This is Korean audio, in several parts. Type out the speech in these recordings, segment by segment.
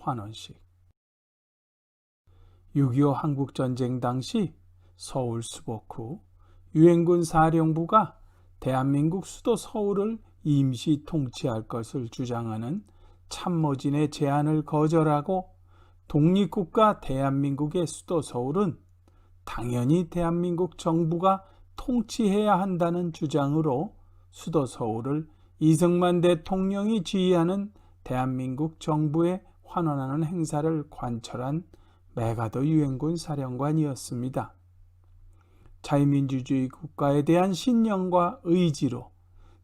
환원식. 6.25 한국전쟁 당시 서울 수복 후 유엔군 사령부가 대한민국 수도 서울을 임시 통치할 것을 주장하는 참모진의 제안을 거절하고 독립국가 대한민국의 수도 서울은 당연히 대한민국 정부가 통치해야 한다는 주장으로 수도 서울을 이승만 대통령이 지휘하는 대한민국 정부에 환원하는 행사를 관철한 메가더 유엔군 사령관이었습니다. 자유민주주의 국가에 대한 신념과 의지로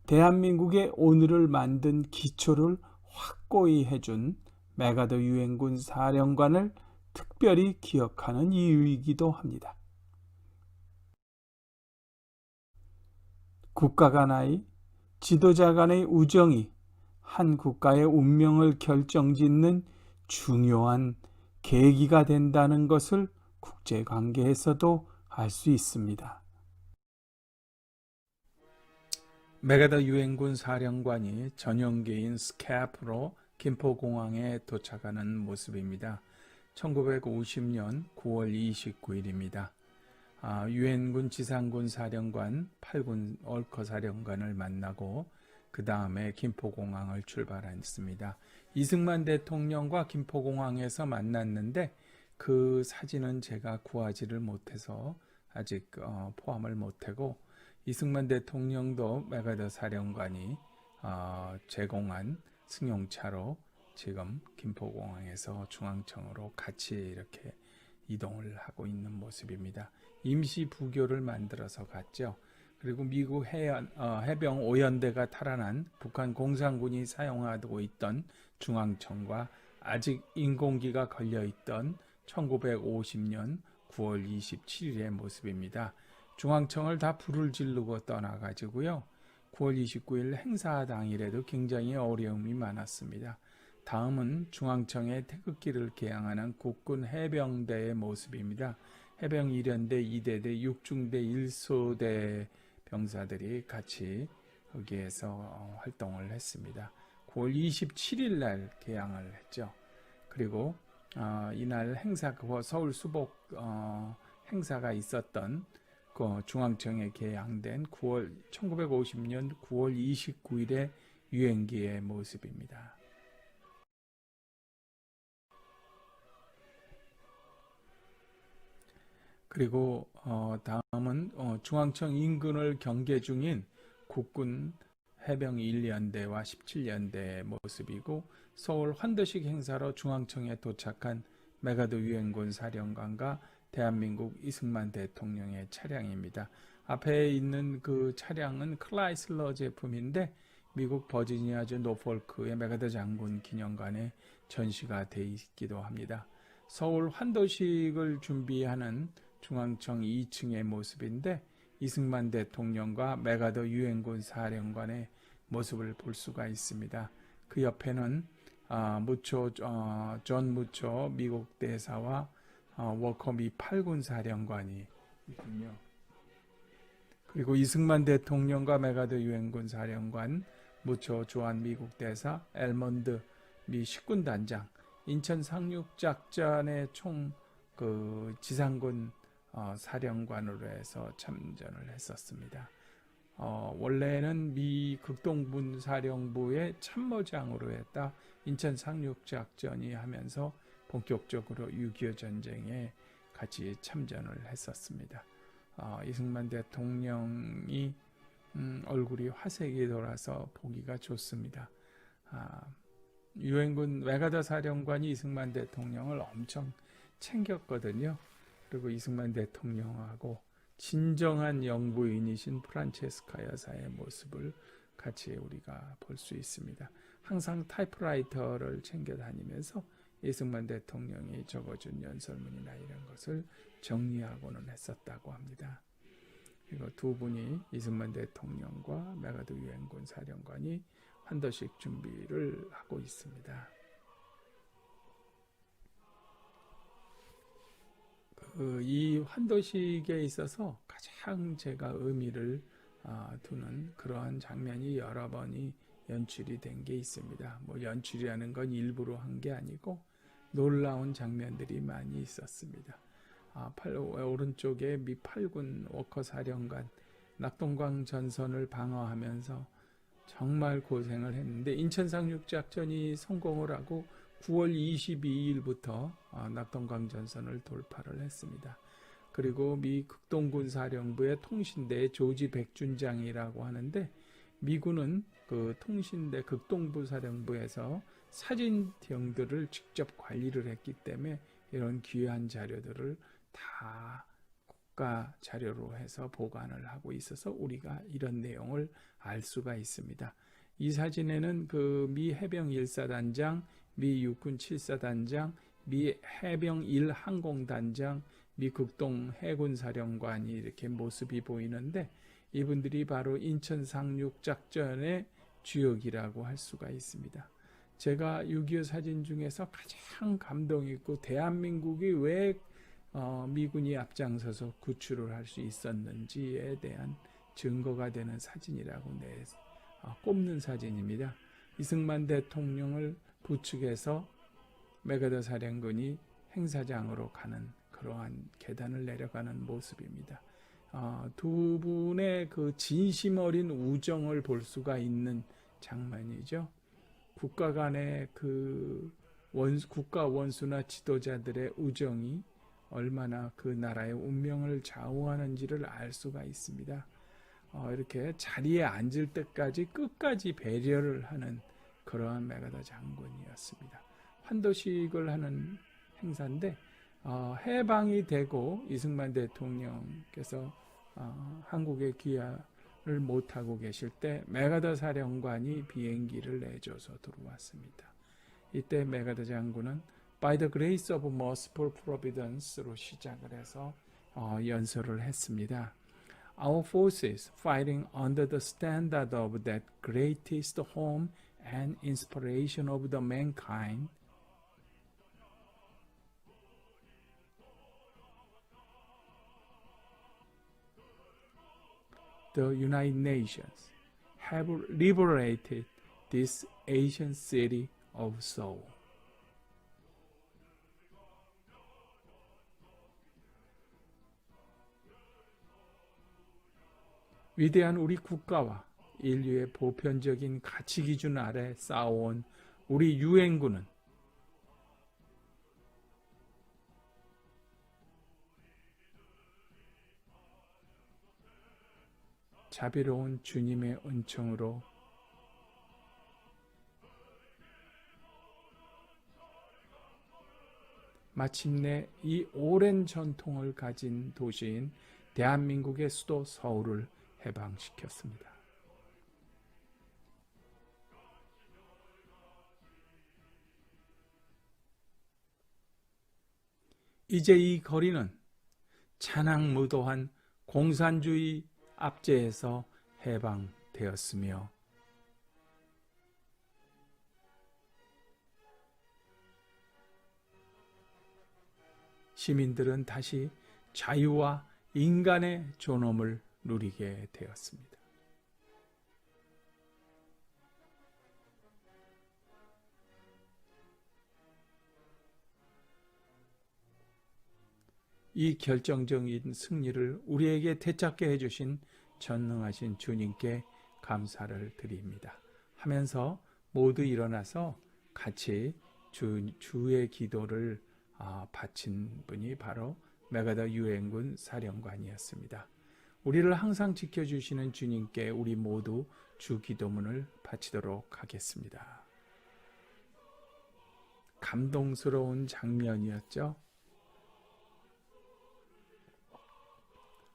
대한민국의 오늘을 만든 기초를 확고히 해준 메가더 유엔군 사령관을 특별히 기억하는 이유이기도 합니다. 국가 간의 지도자 간의 우정이 한 국가의 운명을 결정짓는 중요한 계기가 된다는 것을 국제 관계에서도 알 수 있습니다. 메가더 유엔군 사령관이 전용기인 스캐프로 김포공항에 도착하는 모습입니다. 1950년 9월 29일입니다. 아, 유엔군 지상군 사령관 8군 얼커 사령관을 만나고 그 다음에 김포공항을 출발했습니다. 이승만 대통령과 김포공항에서 만났는데 그 사진은 제가 구하지를 못해서 아직 어, 포함을 못하고 이승만 대통령도 메가더 사령관이 어, 제공한 승용차로 지금 김포공항에서 중앙청으로 같이 이렇게 이동을 하고 있는 모습입니다. 임시 부교를 만들어서 갔죠. 그리고 미국 해연, 어, 해병 오연대가 탈환한 북한 공산군이 사용하고 있던 중앙청과 아직 인공기가 걸려 있던 1950년 9월 27일의 모습입니다. 중앙청을 다 불을 지르고 떠나가지고요. 9월 29일 행사 당일에도 굉장히 어려움이 많았습니다. 다음은 중앙청의 태극기를 개양하는 국군 해병대의 모습입니다. 해병 1연대, 2대대, 6중대, 1소대 병사들이 같이 거기에서 활동을 했습니다. 9월 27일 날 개양을 했죠. 그리고 어, 이날 행사 그 서울 수복 어, 행사가 있었던 그 중앙청에 개양된 9월 1950년 9월 29일의 유엔기의 모습입니다. 그리고 어, 다음은 어, 중앙청 인근을 경계 중인 국군 해병 1연대와 17연대의 모습이고 서울 환도식 행사로 중앙청에 도착한 메가드 유엔군 사령관과 대한민국 이승만 대통령의 차량입니다. 앞에 있는 그 차량은 클라이슬러 제품인데 미국 버지니아주 노폴크의 메가드 장군 기념관에 전시가 돼 있기도 합니다. 서울 환도식을 준비하는 중앙청 2층의 모습인데 이승만 대통령과 메가더 유엔군 사령관의 모습을 볼 수가 있습니다. 그 옆에는 어, 무초 어, 존 무초 미국 대사와 어, 워커미 8군 사령관이 있군요. 그리고 이승만 대통령과 메가더 유엔군 사령관, 무초 조한 미국 대사, 엘먼드 미 10군 단장, 인천 상륙 작전의 총 그 지상군 어, 사령관으로 해서 참전을 했었습니다. 어, 원래는 미 극동군 사령부의 참모장으로 했다 인천 상륙 작전이 하면서 본격적으로 6.25 전쟁에 같이 참전을 했었습니다. 어, 이승만 대통령이 음, 얼굴이 화색이 돌아서 보기가 좋습니다. 아, 유엔군 외가다 사령관이 이승만 대통령을 엄청 챙겼거든요. 그리고 이승만 대통령하고 진정한 영부인이신 프란체스카 여사의 모습을 같이 우리가 볼 수 있습니다. 항상 타이프라이터를 챙겨 다니면서 이승만 대통령이 적어준 연설문이나 이런 것을 정리하고는 했었다고 합니다. 그리고 두 분이 이승만 대통령과 메가드 유엔군 사령관이 환도식 준비를 하고 있습니다. 이 환도식에 있어서 가장 제가 의미를 아, 두는 그러한 장면이 여러 번이 연출이 된 게 있습니다. 뭐 연출이라는 건 일부러 한 게 아니고 놀라운 장면들이 많이 있었습니다. 아, 팔, 오른쪽에 미 8군 워커 사령관 낙동강 전선을 방어하면서 정말 고생을 했는데 인천 상륙 작전이 성공을 하고 9월 22일부터 아, 낙동강 전선을 돌파를 했습니다. 그리고 미 극동군 사령부의 통신대 조지 백준장이라고 하는데 미군은 그 통신대 극동부 사령부에서 사진병들을 직접 관리를 했기 때문에 이런 귀한 자료들을 다 국가 자료로 해서 보관을 하고 있어서 우리가 이런 내용을 알 수가 있습니다. 이 사진에는 그 미 해병 1사단장, 미 육군 7사단장, 미 해병 1 항공단장, 미 극동 해군 사령관이 이렇게 모습이 보이는데 이분들이 바로 인천 상륙 작전의 주역이라고 할 수가 있습니다. 제가 6.25 사진 중에서 가장 감동 있고 대한민국이 왜 어, 미군이 앞장서서 구출을 할 수 있었는지에 대한 증거가 되는 사진이라고 내 어, 꼽는 사진입니다. 이승만 대통령을 부축해서 메가더 사령군이 행사장으로 가는 그러한 계단을 내려가는 모습입니다. 어, 두 분의 그 진심 어린 우정을 볼 수가 있는 장면이죠. 국가 간의 그 원수, 국가 원수나 지도자들의 우정이 얼마나 그 나라의 운명을 좌우하는지를 알 수가 있습니다. 어, 이렇게 자리에 앉을 때까지 끝까지 배려를 하는 그러한 메가더 장군이었습니다. 환도식을 하는 행사인데 어, 해방이 되고 이승만 대통령께서 어, 한국에 귀화를 못하고 계실 때 메가더 사령관이 비행기를 내줘서 들어왔습니다. 이때 메가더 장군은 By the grace of merciful providence로 시작을 해서 어, 연설을 했습니다. Our forces fighting under the standard of that greatest home and inspiration of the mankind the United Nations have liberated this Asian city of Seoul. 위대한 우리 국가와 인류의 보편적인 가치 기준 아래 쌓아온 우리 유엔군은 자비로운 주님의 은총으로 마침내 이 오랜 전통을 가진 도시인 대한민국의 수도 서울을 해방시켰습니다. 이제 이 거리는 찬양무도한 공산주의 압제에서 해방되었으며 시민들은 다시 자유와 인간의 존엄을 누리게 되었습니다. 이 결정적인 승리를 우리에게 되찾게 해주신 전능하신 주님께 감사를 드립니다. 하면서 모두 일어나서 같이 주, 주의 기도를 아, 바친 분이 바로 메가더 유엔군 사령관이었습니다. 우리를 항상 지켜주시는 주님께 우리 모두 주 기도문을 바치도록 하겠습니다. 감동스러운 장면이었죠.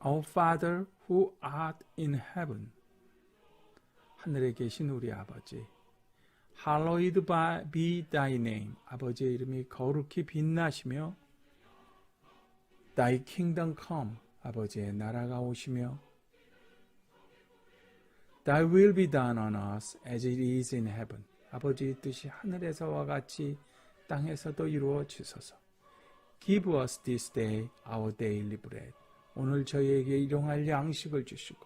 Our Father who art in heaven. 하늘에 계신 우리 아버지. Hallowed be thy name. 아버지의 이름이 거룩히 빛나시며 Thy kingdom come. 아버지의 나라가 오시며 Thy will be done on us as it is in heaven. 아버지의 뜻이 하늘에서와 같이 땅에서도 이루어지소서. Give us this day our daily bread. 오늘 저희에게 일용할 양식을 주시고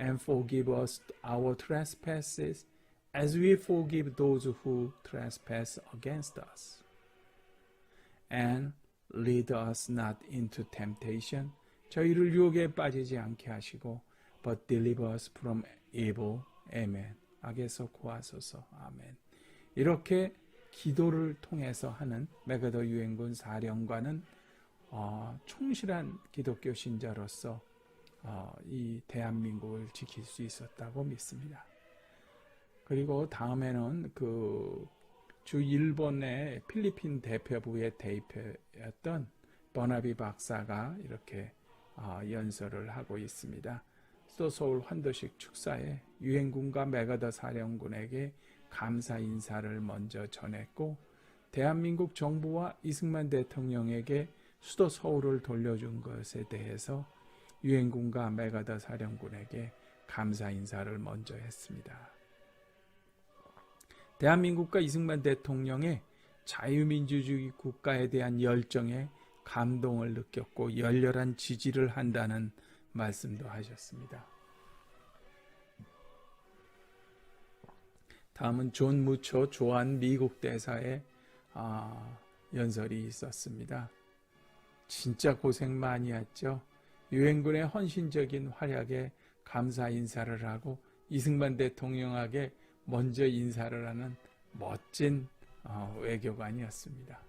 and forgive us our trespasses as we forgive those who trespass against us. and lead us not into temptation. 저희를 유혹에 빠지지 않게 하시고 but deliver us from evil. 아멘. 악에서 구하소서. 아멘. 이렇게 기도를 통해서 하는 메가더 유엔군 사령관은 어, 충실한 기독교 신자로서 어, 이 대한민국을 지킬 수 있었다고 믿습니다. 그리고 다음에는 그 주 일본의 필리핀 대표부의 대표였던 버나비 박사가 이렇게 어, 연설을 하고 있습니다. 또 서울 환도식 축사에 유엔군과 메가더 사령군에게 감사 인사를 먼저 전했고 대한민국 정부와 이승만 대통령에게 수도 서울을 돌려준 것에 대해서 유엔군과 메가더 사령군에게 감사 인사를 먼저 했습니다. 대한민국과 이승만 대통령의 자유민주주의 국가에 대한 열정에 감동을 느꼈고 열렬한 지지를 한다는 말씀도 하셨습니다. 다음은 존 무초 조한 미국 대사의 아, 연설이 있었습니다. 진짜 고생 많이 했죠. 유엔군의 헌신적인 활약에 감사 인사를 하고 이승만 대통령에게 먼저 인사를 하는 멋진 어, 외교관이었습니다.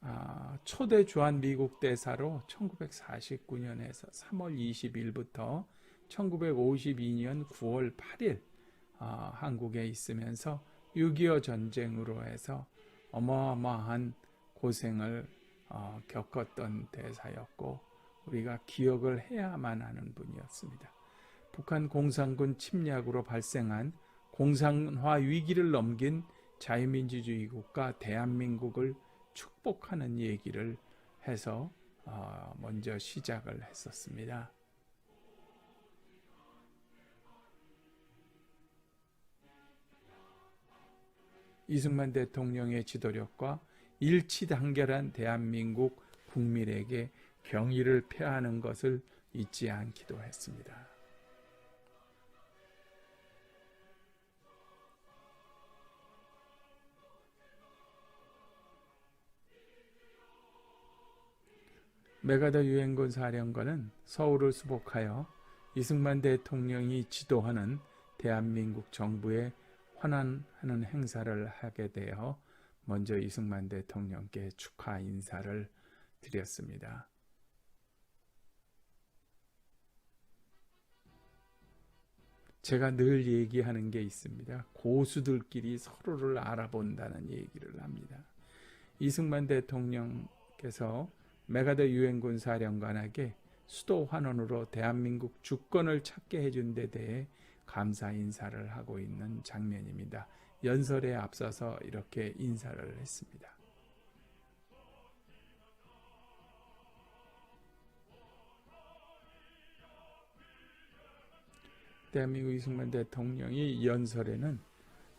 아, 초대 주한 미국 대사로 1949년에서 3월 20일부터 1952년 9월 8일 어, 한국에 있으면서 6.25 전쟁으로 해서 어마어마한 고생을 어, 겪었던 대사였고 우리가 기억을 해야만 하는 분이었습니다. 북한 공산군 침략으로 발생한 공산화 위기를 넘긴 자유민주주의 국가 대한민국을 축복하는 얘기를 해서 어, 먼저 시작을 했었습니다. 이승만 대통령의 지도력과 일치단결한 대한민국 국민에게 경의를 표하는 것을 잊지 않기도 했습니다. 메가더 유엔군 사령관은 서울을 수복하여 이승만 대통령이 지도하는 대한민국 정부에 환원하는 행사를 하게 되어 먼저 이승만 대통령께 축하 인사를 드렸습니다. 제가 늘 얘기하는 게 있습니다. 고수들끼리 서로를 알아본다는 얘기를 합니다. 이승만 대통령께서 메가더 유엔군 사령관에게 수도 환원으로 대한민국 주권을 찾게 해준 데 대해 감사 인사를 하고 있는 장면입니다. 연설에 앞서서 이렇게 인사를 했습니다. 대한민국 이승만 대통령이 연설에는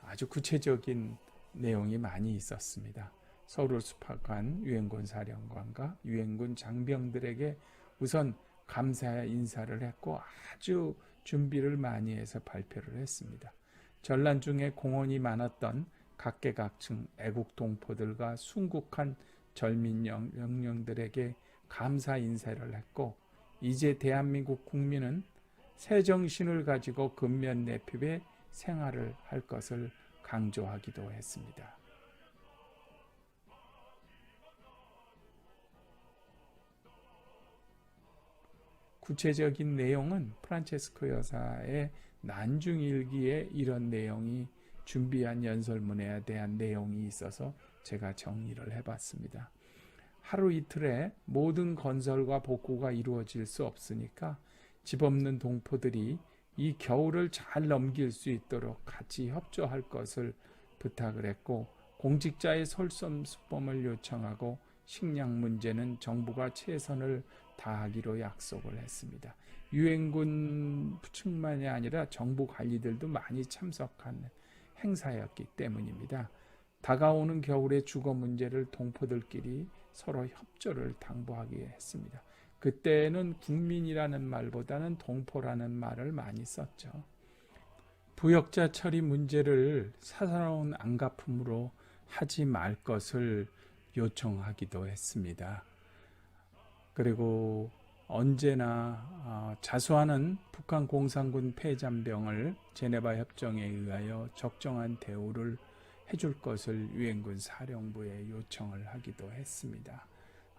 아주 구체적인 내용이 많이 있었습니다. 서울을 수박한 유엔군 사령관과 유엔군 장병들에게 우선 감사 인사를 했고 아주 준비를 많이 해서 발표를 했습니다. 전란 중에 공헌이 많았던 각계각층 애국 동포들과 순국한 절민 영령들에게 감사 인사를 했고 이제 대한민국 국민은 새 정신을 가지고 근면 내핍의 생활을 할 것을 강조하기도 했습니다. 구체적인 내용은 프란체스코 여사의 난중일기에 이런 내용이 준비한 연설문에 대한 내용이 있어서 제가 정리를 해봤습니다. 하루 이틀에 모든 건설과 복구가 이루어질 수 없으니까 집 없는 동포들이 이 겨울을 잘 넘길 수 있도록 같이 협조할 것을 부탁을 했고 공직자의 솔선수범을 요청하고 식량 문제는 정부가 최선을 다 하기로 약속을 했습니다. 유엔군 측만이 아니라 정부 관리들도 많이 참석한 행사였기 때문입니다. 다가오는 겨울의 주거 문제를 동포들끼리 서로 협조를 당부하기 했습니다. 그때는 국민이라는 말보다는 동포라는 말을 많이 썼죠. 부역자 처리 문제를 사사로운 안갚음으로 하지 말 것을 요청하기도 했습니다. 그리고 언제나 어, 자수하는 북한 공산군 폐잔병을 제네바 협정에 의하여 적정한 대우를 해줄 것을 유엔군 사령부에 요청을 하기도 했습니다.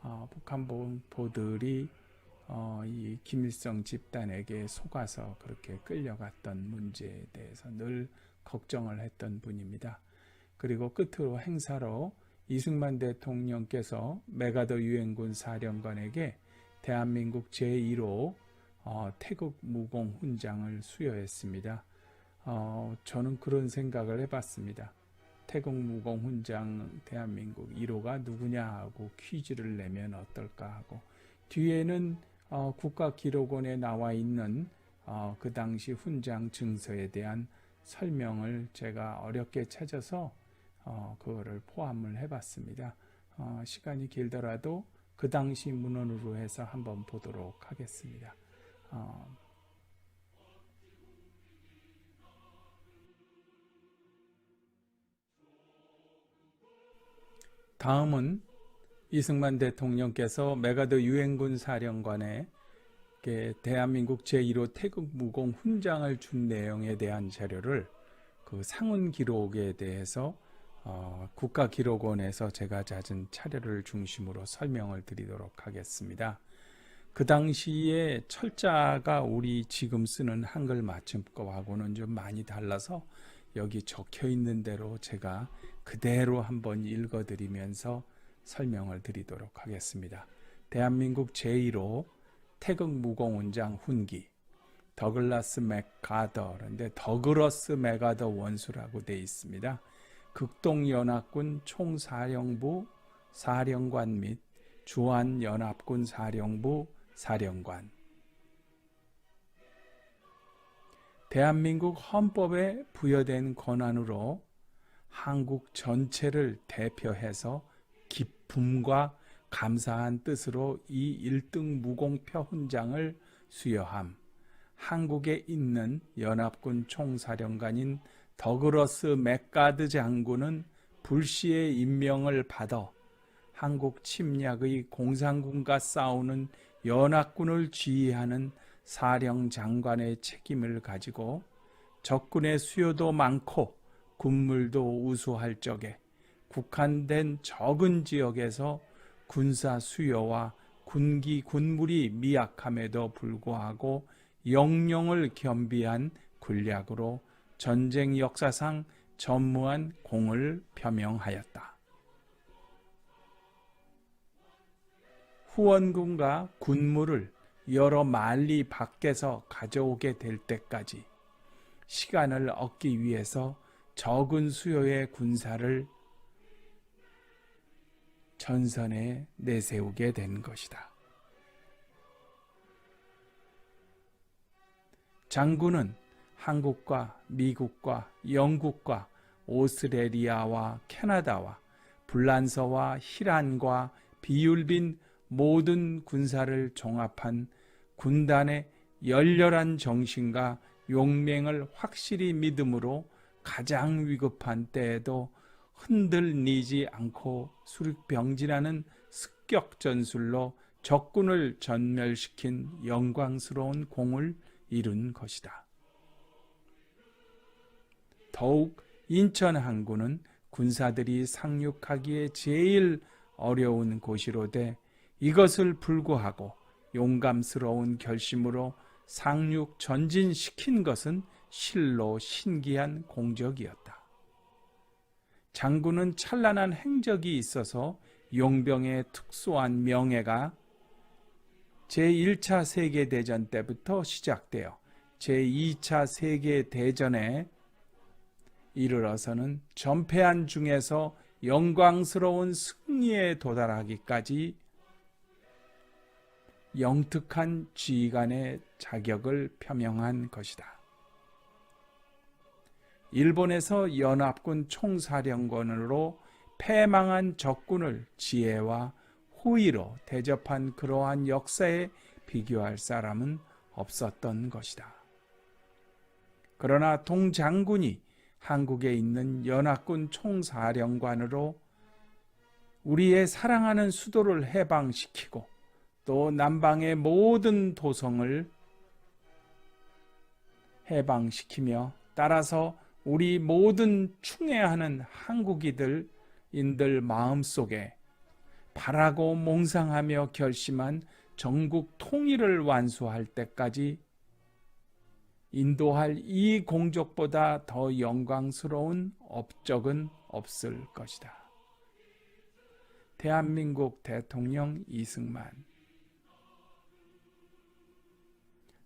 어, 북한 보들이 어, 이 김일성 집단에게 속아서 그렇게 끌려갔던 문제에 대해서 늘 걱정을 했던 분입니다. 그리고 끝으로 행사로 이승만 대통령께서 메가더 유엔군 사령관에게 대한민국 제1호 어, 태극 무공 훈장을 수여했습니다. 어, 저는 그런 생각을 해봤습니다. 태극 무공 훈장 대한민국 1호가 누구냐 하고 퀴즈를 내면 어떨까 하고 뒤에는 어, 국가기록원에 나와 있는 어, 그 당시 훈장 증서에 대한 설명을 제가 어렵게 찾아서 어, 그거를 포함을 해봤습니다. 어, 시간이 길더라도 그 당시 문헌으로 해서 한번 보도록 하겠습니다. 어, 다음은 이승만 대통령께서 메가더 유엔군 사령관에 대한민국 제1호 태극 무공 훈장을 준 내용에 대한 자료를 그 상훈 기록에 대해서 어, 국가기록원에서 제가 찾은 차례를 중심으로 설명을 드리도록 하겠습니다. 그 당시에 철자가 우리 지금 쓰는 한글 맞춤법하고는 좀 많이 달라서 여기 적혀 있는 대로 제가 그대로 한번 읽어드리면서 설명을 드리도록 하겠습니다. 대한민국 제1호 태극 무공훈장 훈기 더글라스 맥가더 그런데 더글러스 맥가더 원수라고 되어 있습니다. 극동연합군 총사령부 사령관 및 주한연합군 사령부 사령관 대한민국 헌법에 부여된 권한으로 한국 전체를 대표해서 기쁨과 감사한 뜻으로 이 1등 무공표 훈장을 수여함. 한국에 있는 연합군 총사령관인 더그러스 맥가드 장군은 불시의 임명을 받아 한국 침략의 공산군과 싸우는 연합군을 지휘하는 사령 장관의 책임을 가지고 적군의 수요도 많고 군물도 우수할 적에 국한된 적은 지역에서 군사 수요와 군기 군물이 미약함에도 불구하고 영령을 겸비한 군략으로 전쟁 역사상 전무한 공을 표명하였다. 후원군과 군물을 여러 만리 밖에서 가져오게 될 때까지 시간을 얻기 위해서 적은 수요의 군사를 전선에 내세우게 된 것이다. 장군은 한국과 미국과 영국과 오스트레리아와 캐나다와 불란서와 히란과 비율빈 모든 군사를 종합한 군단의 열렬한 정신과 용맹을 확실히 믿음으로 가장 위급한 때에도 흔들리지 않고 수륙병진하는 습격 전술로 적군을 전멸시킨 영광스러운 공을 이룬 것이다. 더욱 인천 항구는 군사들이 상륙하기에 제일 어려운 곳이로되 이것을 불구하고 용감스러운 결심으로 상륙 전진시킨 것은 실로 신기한 공적이었다. 장군은 찬란한 행적이 있어서 용병의 특수한 명예가 제1차 세계대전 때부터 시작되어 제2차 세계대전에 이르러서는 전패한 중에서 영광스러운 승리에 도달하기까지 영특한 지휘관의 자격을 표명한 것이다. 일본에서 연합군 총사령관으로 패망한 적군을 지혜와 호의로 대접한 그러한 역사에 비교할 사람은 없었던 것이다. 그러나 동장군이 한국에 있는 연합군 총사령관으로 우리의 사랑하는 수도를 해방시키고 또 남방의 모든 도성을 해방시키며 따라서 우리 모든 충애하는 한국이들 인들 마음속에 바라고 몽상하며 결심한 전국 통일을 완수할 때까지 인도할 이 공적보다 더 영광스러운 업적은 없을 것이다. 대한민국 대통령 이승만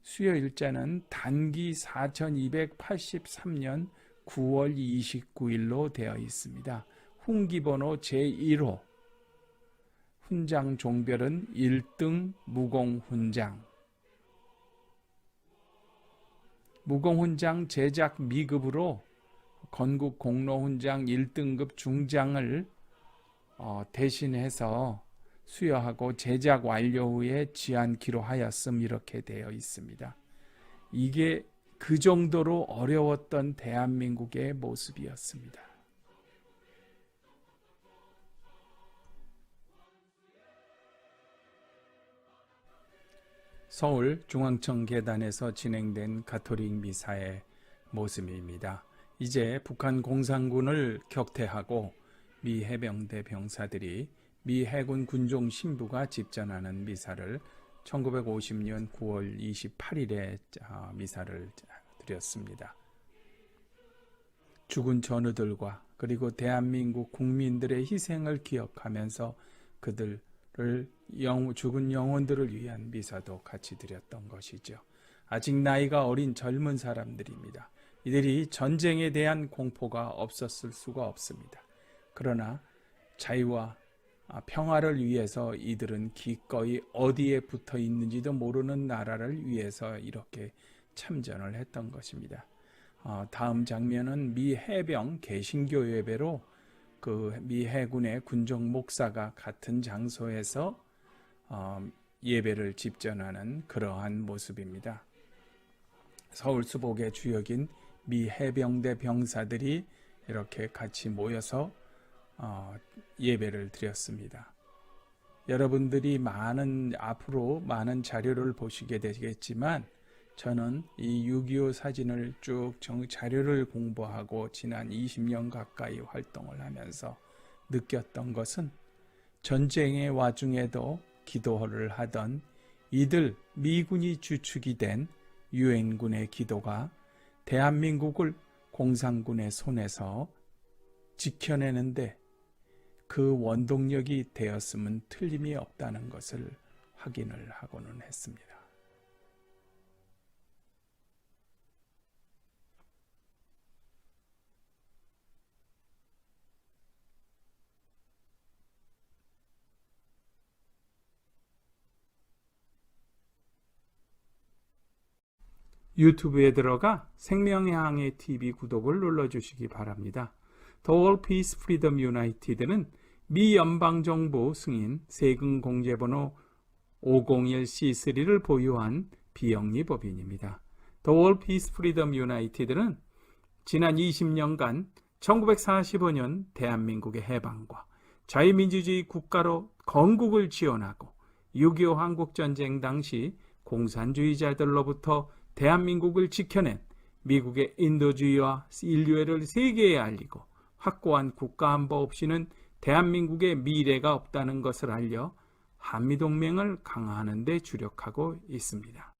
수요 일자는 단기 4283년 9월 29일로 되어 있습니다. 훈기번호 제1호 훈장 종별은 1등 무공훈장 무공훈장 제작 미급으로 건국 공로훈장 1등급 중장을 어, 대신해서 수여하고 제작 완료 후에 지안키로 하였음 이렇게 되어 있습니다. 이게 그 정도로 어려웠던 대한민국의 모습이었습니다. 서울 중앙청 계단에서 진행된 가톨릭 미사의 모습입니다. 이제 북한 공산군을 격퇴하고 미 해병대 병사들이 미 해군 군종 신부가 집전하는 미사를 1950년 9월 28일에 미사를 드렸습니다. 죽은 전우들과 그리고 대한민국 국민들의 희생을 기억하면서 그들 을 영, 죽은 영혼들을 위한 미사도 같이 드렸던 것이죠. 아직 나이가 어린 젊은 사람들입니다. 이들이 전쟁에 대한 공포가 없었을 수가 없습니다. 그러나 자유와 평화를 위해서 이들은 기꺼이 어디에 붙어 있는지도 모르는 나라를 위해서 이렇게 참전을 했던 것입니다. 어, 다음 장면은 미 해병 개신교 예배로 그 미 해군의 군종 목사가 같은 장소에서 어, 예배를 집전하는 그러한 모습입니다. 서울 수복의 주역인 미 해병대 병사들이 이렇게 같이 모여서 어, 예배를 드렸습니다. 여러분들이 많은 앞으로 많은 자료를 보시게 되겠지만 저는 이 6.25 사진을 쭉 자료를 공부하고 지난 20년 가까이 활동을 하면서 느꼈던 것은 전쟁의 와중에도 기도를 하던 이들 미군이 주축이 된 유엔군의 기도가 대한민국을 공산군의 손에서 지켜내는데 그 원동력이 되었음은 틀림이 없다는 것을 확인을 하고는 했습니다. 유튜브에 들어가 생명의 항해 TV 구독을 눌러주시기 바랍니다. The All Peace Freedom United는 미 연방정부 승인 세금 공제번호 501C3를 보유한 비영리 법인입니다. The All Peace Freedom United는 지난 20년간 1945년 대한민국의 해방과 자유민주주의 국가로 건국을 지원하고 6.25 한국전쟁 당시 공산주의자들로부터 대한민국을 지켜낸 미국의 인도주의와 인류애를 세계에 알리고 확고한 국가안보 없이는 대한민국의 미래가 없다는 것을 알려 한미동맹을 강화하는 데 주력하고 있습니다.